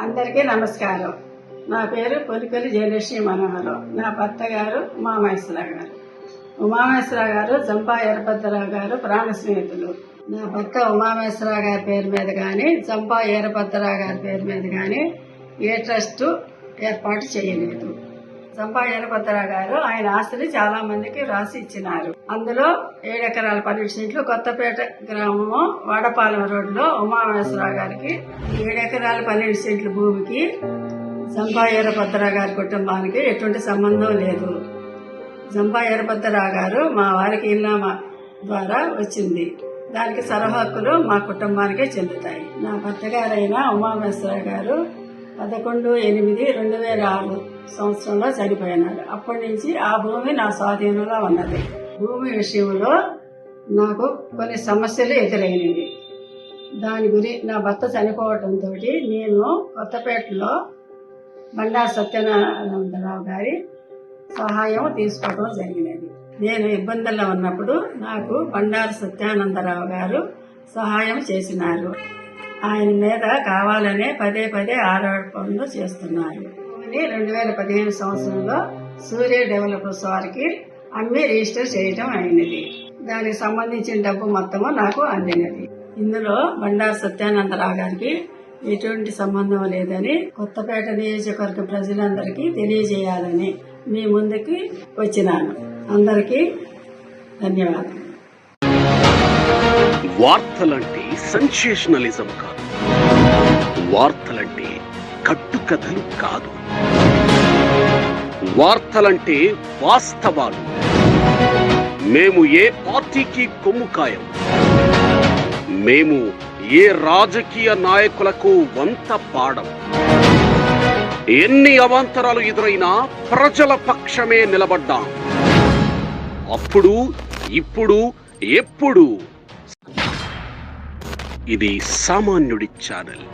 అందరికీ నమస్కారం. నా పేరు పొలిపల్లి జయలక్ష్మి మనోహరం. నా భర్త గారు ఉమామహేశ్వరరావు గారు. ఉమామహేశ్వరరావు గారు జంపా ఎరభద్రరావు గారు ప్రాణ స్నేహితులు. నా భర్త ఉమామహేశ్వరరావు గారి పేరు మీద కానీ జంపా ఎరభద్రరావు గారి పేరు మీద కానీ ఏ ట్రస్టు ఏర్పాటు చేయలేదు. జంపా గారు ఆయన ఆస్తిని చాలా మందికి రాసి ఇచ్చినారు. అందులో ఏడు ఎకరాల పన్నెండు సెంట్లు కొత్తపేట గ్రామము వాడపాలెం రోడ్లో ఉమామహేశ్వరరావు గారికి ఏడు పన్నెండు సెంట్ల భూమికి జంపా ఈరభద్రరావు గారి కుటుంబానికి ఎటువంటి సంబంధం లేదు. జంపా ఈరభద్రరావు గారు మా వారికి ఇల్లామా ద్వారా వచ్చింది. దానికి సరహక్కులు మా కుటుంబానికే చెందుతాయి. నా భర్త గారైన ఉమామేశ్వర గారు పదకొండు ఎనిమిది రెండు వేల ఆరు సంవత్సరంలో చనిపోయినాడు అప్పటి నుంచి ఆ భూమి నా స్వాధీనంలో ఉన్నది. భూమి విషయంలో నాకు కొన్ని సమస్యలు ఎదురైనవి. దాని గురి నా భర్త చనిపోవడంతో నేను కొత్తపేటలో బండా సత్యనారాయణరావు గారి సహాయం తీసుకోవడం జరిగినది. నేను ఇబ్బందుల్లో ఉన్నప్పుడు నాకు బండారు సత్యానందరావు గారు సహాయం చేసినారు. ఆయన మీద కావాలనే పదే పదే ఆరోపణలు చేస్తున్నారు. భూమిని రెండు వేల పదిహేను సంవత్సరంలో సూర్య డెవలపర్స్ వారికి అమ్మి రిజిస్టర్ చేయటం అయినది. దానికి సంబంధించిన డబ్బు మొత్తము నాకు అందినది. ఇందులో బండారు సత్యానందరావు గారికి ఎటువంటి సంబంధం లేదని కొత్తపేట నియోజకవర్గ ప్రజలందరికీ తెలియజేయాలని మీ ముందుకి వచ్చినాను. అందరికీ ధన్యవాదాలు వార్తలంటే సెన్సేషనలిజం కాదు. వార్తలంటే కట్టుకథలు కాదు. వార్తలంటే వాస్తవాలు. మేము ఏ పార్టీకి కొమ్ము కాయం మేము ఏ రాజకీయ నాయకులకు వంత పాడం? ఎన్ని అవాంతరాలు ఎదురైనా ప్రజల పక్షమే నిలబడ్డాం. అప్పుడు ఇప్పుడు ఎప్పుడు? ఇది సామాన్యుడి ఛానల్.